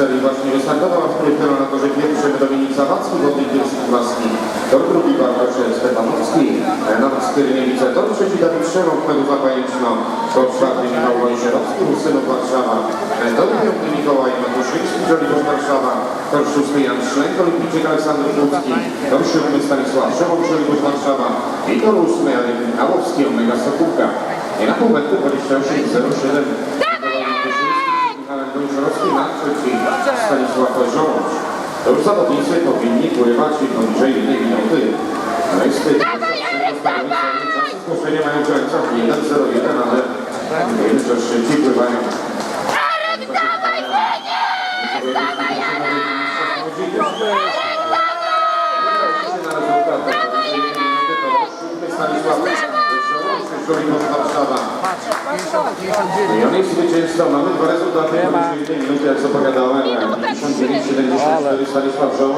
serii właśnie wystartował, a w której na torze pierwszym Dominik Zawadzki, wodnik Bielski Maski, tor drugi Bartosz Stefanowski, e, na Skierniewice, tor trzeci Dawid Szerok, Meduza Pajęczno, tor czwarty Michał Wojsierowski, Rusynów Warszawa, e, tor piąty Mikołaj Matuszyński, Żoliborz Warszawa, tor szósty Jan Szlenk, Olimpijczyk Aleksander Kłucki, tor siódmy Stanisław Szymon, Żoliborz Warszawa i tor ósmy Jarek Michałowski, Omega Sokółka. I na półmetry 28.07 Michałem Wojciechowski na trzeci Stanisław Żołądź. To już zawodnicy powinni pływać poniżej jednej minuty. Tych czasy zgłoszenia mają końca 1.01, ale wiemy, że szybciej pływają. I on jest zwycięzcą. Mamy dwa rezultaty minuty, jak zapowiadałem. 59-74 Stanisław Żołądź.